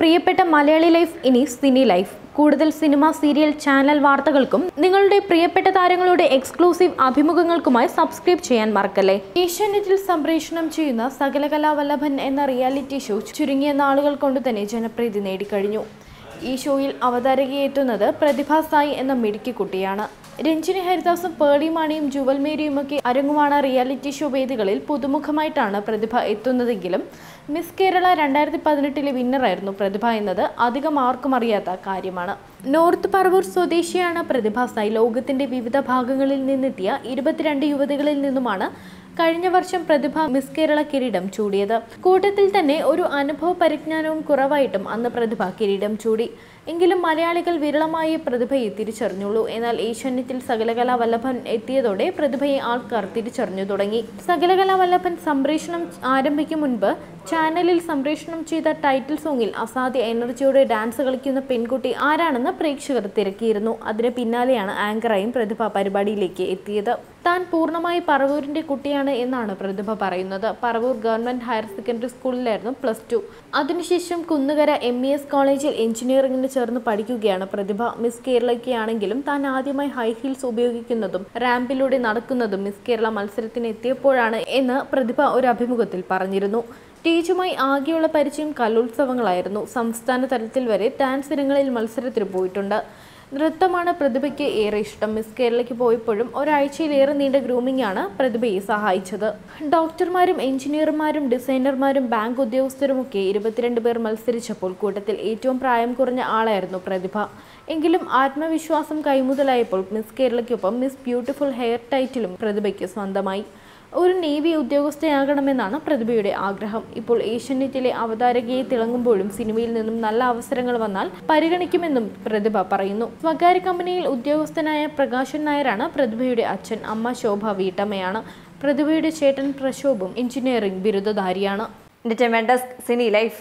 പ്രിയപ്പെട്ട മലയാളി ലൈഫ് ഇനി സിനി ലൈഫ്. കൂടുതൽ സിനിമ സീരിയൽ ചാനൽ വാർത്തകൾക്കും നിങ്ങളുടെ പ്രിയപ്പെട്ട താരങ്ങളുടെ എക്സ്ക്ലൂസീവ് അഭിമുഖങ്ങൾക്കുമായി സബ്സ്ക്രൈബ് ചെയ്യാൻ മറക്കല്ലേ? ഏഷ്യാനെറ്റിൽ സംപ്രേഷണം ചെയ്യുന്ന സകലകലാവല്ലഭൻ എന്ന റിയാലിറ്റി ഷോ ചുരുങ്ങിയ നാളുകൾ കൊണ്ട് തന്നെ ജനപ്രീതി നേടിക്കഴിഞ്ഞു. ഈ ഷോയിൽ അവതാരകയെത്തുന്നത് പ്രതിഭ സായി എന്ന മിടുക്കിക്കുട്ടിയാണ് രഞ്ജിനി ഹരിദാസും പേളി മാണിയും ജുവൽ മേരിയുമൊക്കെ അരങ്ങുവാണ റിയാലിറ്റി ഷോ വേദികളിൽ പുതുമുഖമായിട്ടാണ് പ്രതിഭ എത്തുന്നതെങ്കിലും മിസ് കേരള രണ്ടായിരത്തി പതിനെട്ടിലെ വിന്നറായിരുന്നു പ്രതിഭ എന്നത്. അധികം ആർക്കും അറിയാത്ത കാര്യമാണ്. നോർത്ത് പറവൂർ സ്വദേശിയാണ് പ്രതിഭ. സായി ലോകത്തിന്റെ വിവിധ ഭാഗങ്ങളിൽ നിന്നെത്തിയ ഇരുപത്തിരണ്ട് യുവതികളിൽ നിന്നുമാണ് കഴിഞ്ഞ വർഷം പ്രതിഭ മിസ് കേരള കിരീടം ചൂടിയത്. കൂട്ടത്തിൽ തന്നെ ഒരു അനുഭവ പരിജ്ഞാനവും കുറവായിട്ടും അന്ന് പ്രതിഭ കിരീടം ചൂടി. എങ്കിലും മലയാളികൾ വിരളമായി പ്രതിഭയെ തിരിച്ചറിഞ്ഞുള്ളൂ. എന്നാൽ ഏഷ്യാനെറ്റിൽ സകലകലാ വല്ലഭൻ എത്തിയതോടെ പ്രതിഭയെ ആൾക്കാർ തിരിച്ചറിഞ്ഞു തുടങ്ങി. സകലകലാ വല്ലഭൻ സംപ്രേഷണം ആരംഭിക്കും മുൻപ് ചാനലിൽ സംപ്രേഷണം ചെയ്ത ടൈറ്റിൽ സോങ്ങിൽ അസാധ്യ എനർജിയോടെ ഡാൻസ് കളിക്കുന്ന പെൺകുട്ടി ആരാണെന്ന് പ്രേക്ഷകർ തിരക്കിയിരുന്നു. അതിന് പിന്നാലെയാണ് ആങ്കറായും പ്രതിഭ പരിപാടിയിലേക്ക് എത്തിയത്. താൻ പൂർണമായി പറവൂരിന്റെ കുട്ടിയാണ് എന്നാണ് പ്രതിഭ പറയുന്നത്. പറവൂർ ഗവൺമെന്റ് ഹയർ സെക്കൻഡറി സ്കൂളിലായിരുന്നു പ്ലസ് ടു. അതിനുശേഷം കുന്നുകര എം ഇ എസ് കോളേജിൽ എഞ്ചിനീയറിംഗിന് ചേർന്ന് പഠിക്കുകയാണ് പ്രതിഭ. മിസ് കേരളയ്ക്കാണെങ്കിലും താൻ ആദ്യമായി ഹൈ ഹീൽസ് ഉപയോഗിക്കുന്നതും റാമ്പിലൂടെ നടക്കുന്നതും മിസ് കേരള മത്സരത്തിന് എത്തിയപ്പോഴാണ് എന്ന് പ്രതിഭ ഒരു അഭിമുഖത്തിൽ പറഞ്ഞിരുന്നു. ടീച്ചുമായി ആകെയുള്ള പരിചയം കലോത്സവങ്ങളായിരുന്നു. സംസ്ഥാന തലത്തിൽ വരെ ഡാൻസ് ഇനങ്ങളിൽ മത്സരത്തിന് പോയിട്ടുണ്ട്. നൃത്തമാണ് പ്രതിഭയ്ക്ക് ഏറെ ഇഷ്ടം. മിസ് കേരളയ്ക്ക് പോയപ്പോഴും ഒരാഴ്ചയിലേറെ നീണ്ട ഗ്രൂമിംഗ് ആണ് പ്രതിഭയെ സഹായിച്ചത്. ഡോക്ടർമാരും എഞ്ചിനീയർമാരും ഡിസൈനർമാരും ബാങ്ക് ഉദ്യോഗസ്ഥരും ഒക്കെ ഇരുപത്തിരണ്ട് പേർ മത്സരിച്ചപ്പോൾ കൂട്ടത്തിൽ ഏറ്റവും പ്രായം കുറഞ്ഞ ആളായിരുന്നു പ്രതിഭ. എങ്കിലും ആത്മവിശ്വാസം കൈമുതലായപ്പോൾ മിസ് കേരളയ്ക്കൊപ്പം മിസ് ബ്യൂട്ടിഫുൾ ഹെയർ ടൈറ്റിലും പ്രതിഭയ്ക്ക് സ്വന്തമായി. ഒരു നേവി ഉദ്യോഗസ്ഥയാകണമെന്നാണ് പ്രതിഭയുടെ ആഗ്രഹം. ഇപ്പോൾ ഏഷ്യനെറ്റിലെ അവതാരകയെ തിളങ്ങുമ്പോഴും സിനിമയിൽ നിന്നും നല്ല അവസരങ്ങൾ വന്നാൽ പരിഗണിക്കുമെന്നും പ്രതിഭ പറയുന്നു. സ്വകാര്യ കമ്പനിയിൽ ഉദ്യോഗസ്ഥനായ പ്രകാശൻ നായരാണ് പ്രതിഭയുടെ അച്ഛൻ. അമ്മ ശോഭ വീട്ടമ്മയാണ്. പ്രതിഭയുടെ ചേട്ടൻ പ്രശോഭും എഞ്ചിനീയറിംഗ് ബിരുദധാരിയാണ്. Desk cine life